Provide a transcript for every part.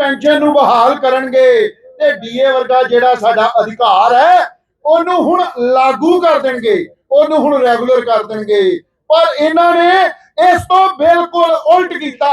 Pension ਨੂੰ ਬਹਾਲ ਕਰਨਗੇ। ਤੇ ਡੀਏ ਵਰਗਾ ਜਿਹੜਾ ਸਾਡਾ ਅਧਿਕਾਰ ਹੈ, ਉਹਨੂੰ ਹੁਣ ਲਾਗੂ ਕਰ ਦੇਣਗੇ, ਉਹਨੂੰ ਹੁਣ ਰੈਗੂਲਰ ਕਰ ਦੇਣਗੇ। ਪਰ ਇਹਨਾਂ ਨੇ ਇਸ ਤੋਂ ਬਿਲਕੁਲ ਉਲਟ ਕੀਤਾ।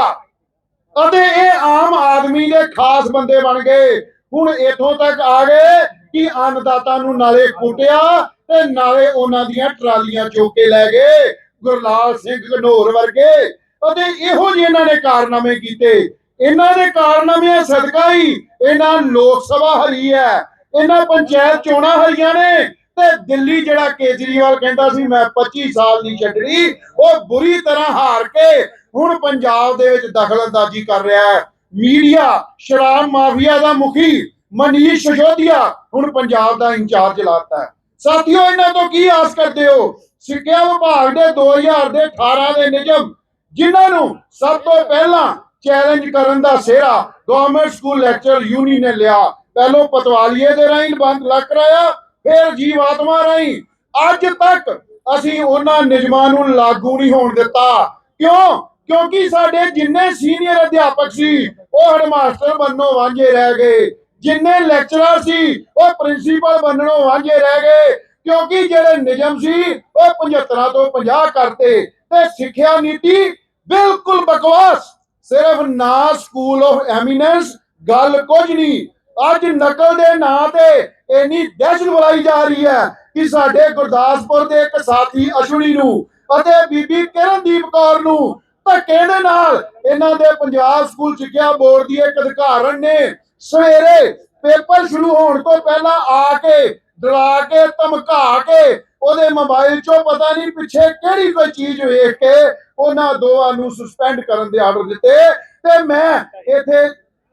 ਅਤੇ ਇਹ ਆਮ ਆਦਮੀ ਦੇ ਖਾਸ ਬੰਦੇ ਬਣ ਗਏ। ਹੁਣ ਇਥੋਂ ਤੱਕ ਆ ਗਏ ਕਿ ਅੰਨਦਾਤਾ ਨੂੰ ਨਾਲੇ ਕੁੱਟਿਆ ਤੇ ਨਾਲੇ ਉਹਨਾਂ ਦੀਆਂ ਟਰਾਲੀਆਂ ਚੁੱਕ ਕੇ ਲੈ ਗਏ। ਗੁਰਲਾਲ ਸਿੰਘ ਘਨੌਰ ਵਰਗੇ। ਅਤੇ ਇਹੋ ਜਿਹੇ ਇਹਨਾਂ ਨੇ ਕਾਰਨਾਮੇ ਕੀਤੇ। ਇਹਨਾਂ ਦੇ ਕਾਰਨਾਮਿਆਂ ਸਦਕਾ ਹੀ। ਇਹਨਾਂ ਲੋਕ ਸਭਾ ਹਰੀ ਹੈ। ਇਹਨਾਂ ਪੰਚਾਇਤ ਚੋਣਾਂ ਹਰੀਆਂ ਨੇ। ਤੇ ਦਿੱਲੀ ਜਿਹੜਾ ਕੇਜਰੀਵਾਲ ਕਹਿੰਦਾ ਸੀ, ਮੈਂ 25 ਸਾਲ ਨਹੀਂ ਛੱਡਣੀ, ਉਹ ਬੁਰੀ ਤਰ੍ਹਾਂ ਹਾਰ ਕੇ ਹੁਣ ਪੰਜਾਬ ਦੇ ਵਿੱਚ ਦਖਲਅੰਦਾਜ਼ੀ ਕਰ ਰਿਹਾ ਹੈ। ਮੀਡੀਆ, ਸ਼ਰਾਬ ਮਾਫੀਆ ਦਾ ਮੁਖੀ ਮਨੀਸ਼ ਸਿਸੋਦੀਆ ਹੁਣ ਪੰਜਾਬ ਦਾ ਇੰਚਾਰਜ ਲਾਤਾ ਹੈ। ਸਾਥੀਓ, ਇਹਨਾਂ ਤੋਂ ਕੀ ਆਸ ਕਰਦੇ ਹੋ? ਸਿੱਖਿਆ ਵਿਭਾਗ ਦੇ 2000 ਦੇ 18 ਦੇ ਨਿਯਮ, ਜਿਨ੍ਹਾਂ ਨੂੰ ਸਭ ਤੋਂ ਪਹਿਲਾਂ ਚੈਲੰਜ ਕਰਨ ਦਾ ਸਿਹਰਾ ਗਵਰਨਮੈਂਟ ਸਕੂਲ ਲੈਕਚਰ ਯੂਨੀਅਨ ਨੇ ਲਿਆ। ਪਹਿਲੋਂ ਪਤਵਾਲੀਏ ਦੇ ਰਾਹੀਂ ਬੰਦ ਲੱਗ ਕਰਾਇਆ, ਫਿਰ ਜੀਵਾਤਮਾ ਰਾਹੀਂ। ਅੱਜ ਤੱਕ ਅਸੀਂ ਉਹਨਾਂ ਨਿਯਮਾਂ ਨੂੰ ਲਾਗੂ ਨਹੀਂ ਹੋਣ ਦਿੱਤਾ। ਕਿਉਂ? ਕਿਉਂਕਿ ਸਾਡੇ ਜਿੰਨੇ ਸੀਨੀਅਰ ਅਧਿਆਪਕ ਸੀ, ਉਹ ਹੈਡਮਾਸਟਰ ਬੰਨੋਂ ਵਾਂਝੇ ਰਹਿ ਗਏ। ਜਿੰਨੇ ਲੈਕਚਰਰ ਸੀ, ਉਹ ਪ੍ਰਿੰਸੀਪਲ ਬੰਨਣੋਂ ਵਾਂਝੇ ਰਹਿ ਗਏ। ਕਿਉਂਕਿ ਜਿਹੜੇ ਨਿਯਮ ਸੀ, ਉਹ 75 ਤੋਂ 50 ਕਰਤੇ ਤੇ ਸਿੱਖਿਆ ਨੀਤੀ ਬਿਲਕੁਲ ਬਕਵਾਸ। ਸਿਰਫ ਨਾ ਸਕੂਲ ਆਫ ਐਮੀਨੈਂਸ ਗੱਲ ਕੁਝ ਨਹੀਂ। ਅੱਜ ਨਕਲ ਦੇ ਨਾਂ ਤੇ ਇੰਨੀ ਦਹਿਸ਼ਤ ਬੁਲਾਈ ਜਾ ਰਹੀ ਹੈ ਕਿ ਸਾਡੇ ਗੁਰਦਾਸਪੁਰ ਦੇ ਇੱਕ ਸਾਥੀ ਅਸ਼ਵਨੀ ਨੂੰ ਅਤੇ ਬੀਬੀ ਕਿਰਨਦੀਪ ਕੌਰ ਨੂੰ ਧੱਕੇ ਦੇ ਨਾਲ ਇਹਨਾਂ ਦੇ ਪੰਜਾਬ ਸਕੂਲ ਸਿੱਖਿਆ ਬੋਰਡ ਦੀ ਇੱਕ ਅਧਿਕਾਰਨ ਨੇ ਸਵੇਰੇ ਪੇਪਰ ਸ਼ੁਰੂ ਹੋਣ ਤੋਂ ਪਹਿਲਾਂ ਆ ਕੇ ਡਰਾ ਕੇ ਧਮਕਾ ਕੇ ਉਹਦੇ ਮੋਬਾਈਲ 'ਚੋਂ ਪਤਾ ਨਹੀਂ ਪਿੱਛੇ ਕਿਹੜੀ ਕੋਈ ਚੀਜ਼ ਵੇਖ ਕੇ ਉਹਨਾਂ ਦੋਵਾਂ ਨੂੰ ਸਸਪੈਂਡ ਕਰਨ ਦੇ ਆਰਡਰ ਦਿੱਤੇ। ਤੇ ਮੈਂ ਇੱਥੇ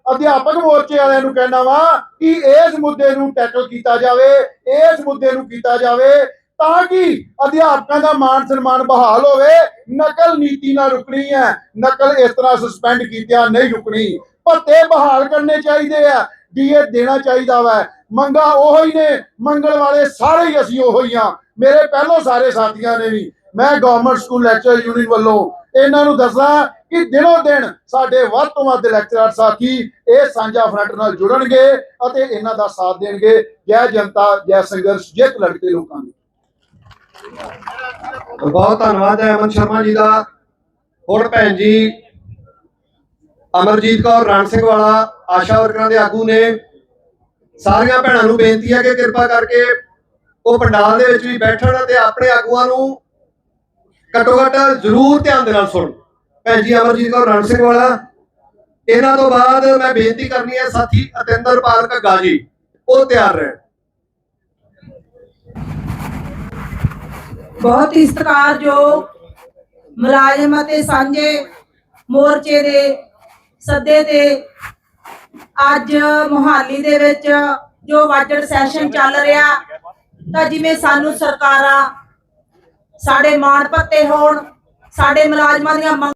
ਅਧਿਆਪਕ ਮੋਰਚੇ ਵਾਲਿਆਂ ਨੂੰ ਕਹਿਣਾ ਵਾਂ ਕਿ ਇਸ ਮੁੱਦੇ ਨੂੰ ਟੈਕਲ ਕੀਤਾ ਜਾਵੇ, ਇਸ ਮੁੱਦੇ ਨੂੰ ਕੀਤਾ ਜਾਵੇ ਤਾਂ ਕਿ ਅਧਿਆਪਕਾਂ ਦਾ ਮਾਣ ਸਨਮਾਨ ਬਹਾਲ ਹੋਵੇ। ਨਕਲ ਨੀਤੀ ਨਾਲ ਰੁਕਣੀ ਹੈ, ਨਕਲ ਇਸ ਤਰ੍ਹਾਂ ਸਸਪੈਂਡ ਕੀਤਿਆਂ ਨਹੀਂ ਰੁਕਣੀ। ਭੱਤੇ ਬਹਾਲ ਕਰਨੇ ਚਾਹੀਦੇ ਆ ਡੀਏ ਦੇਣਾ ਚਾਹੀਦਾ ਵਾ। ਮੰਗਾ ਉਹੋ ਹੀ ਨੇ, ਮੰਗਲ ਵਾਲੇ ਸਾਰੇ ਹੀ ਅਸੀਂ ਉਹੋ ਹੀ ਆ। ਮੇਰੇ ਪਹਿਲੋਂ ਸਾਰੇ ਸਾਥੀਆਂ ਨੇ ਵੀ ਮੈਂ ਗਵਰਨਮੈਂਟ ਸਕੂਲ ਲੈਕਚਰ ਯੂਨੀਅਨ ਵੱਲੋਂ ਇਹਨਾਂ ਨੂੰ ਦੱਸਾਂ ਕਿ ਦਿਨੋ ਦਿਨ ਸਾਡੇ ਵੱਧ ਤੋਂ ਵੱਧ ਲੈਕਚਰਰ ਸਾਥੀ ਇਹ ਸਾਂਝਾ ਫਰੰਟ ਨਾਲ ਜੁੜਨਗੇ ਅਤੇ ਇਹਨਾਂ ਦਾ ਸਾਥ ਦੇਣਗੇ। ਜੈ ਜਨਤਾ, ਜੈ ਸੰਘਰਸ਼, ਜਿੱਤ ਲੜਕੇ ਲੋਕਾਂ ਦੀ। ਬਹੁਤ ਧੰਨਵਾਦ ਹੈ ਅਮਨ ਸ਼ਰਮਾ ਜੀ ਦਾ। ਹੁਣ ਭੈਣ ਜੀ, ਅਮਰਜੀਤ ਕੌਰ, ਰਣ ਸਿੰਘ ਵਾਲਾ, ਆਸ਼ਾ ਵਰਕਰਾਂ ਦੇ ਆਗੂ ਨੇ। ਸਾਰੀਆਂ ਭੈਣਾਂ ਨੂੰ ਬੇਨਤੀ ਹੈ ਕਿ ਕਿਰਪਾ ਕਰਕੇ ਉਹ ਪੰਡਾਲ ਦੇ ਵਿੱਚ ਵੀ ਬੈਠਣ ਅਤੇ ਆਪਣੇ ਆਗੂਆਂ ਨੂੰ ਘੱਟੋ ਘੱਟ ਜ਼ਰੂਰ ਧਿਆਨ ਦੇ ਨਾਲ ਸੁਣ ਭੈਣ ਜੀ ਅਮਰਜੀਤ ਕੌਰ, ਰਣ ਸਿੰਘ ਵਾਲਾ, ਇਹਨਾਂ ਤੋਂ ਬਾਅਦ ਮੈਂ ਬੇਨਤੀ ਕਰਨੀ ਹੈ, ਸਾਥੀ ਅਤਿੰਦਰਪਾਲ ਘੱਗਾ ਜੀ, ਉਹ ਤਿਆਰ ਰਹਿਣ। ਬਹੁਤ ਹੀ ਸਤਿਕਾਰਯੋਗ ਮੁਲਾਜ਼ਮ ਅਤੇ ਸਾਂਝੇ ਮੋਰਚੇ ਦੇ ਸੱਦੇ ਤੇ ਅੱਜ ਮੁਹਾਲੀ ਦੇ ਵਿੱਚ ਜੋ ਬਜਟ ਸੈਸ਼ਨ ਚੱਲ ਰਿਹਾ ਤਾਂ ਜਿਵੇਂ ਸਾਨੂੰ ਸਰਕਾਰਾਂ ਸਾਡੇ ਮਾਣ ਭੱਤੇ ਹੋਣ ਸਾਡੇ ਮੁਲਾਜ਼ਮਾਂ ਦੀਆਂ ਮੰਗ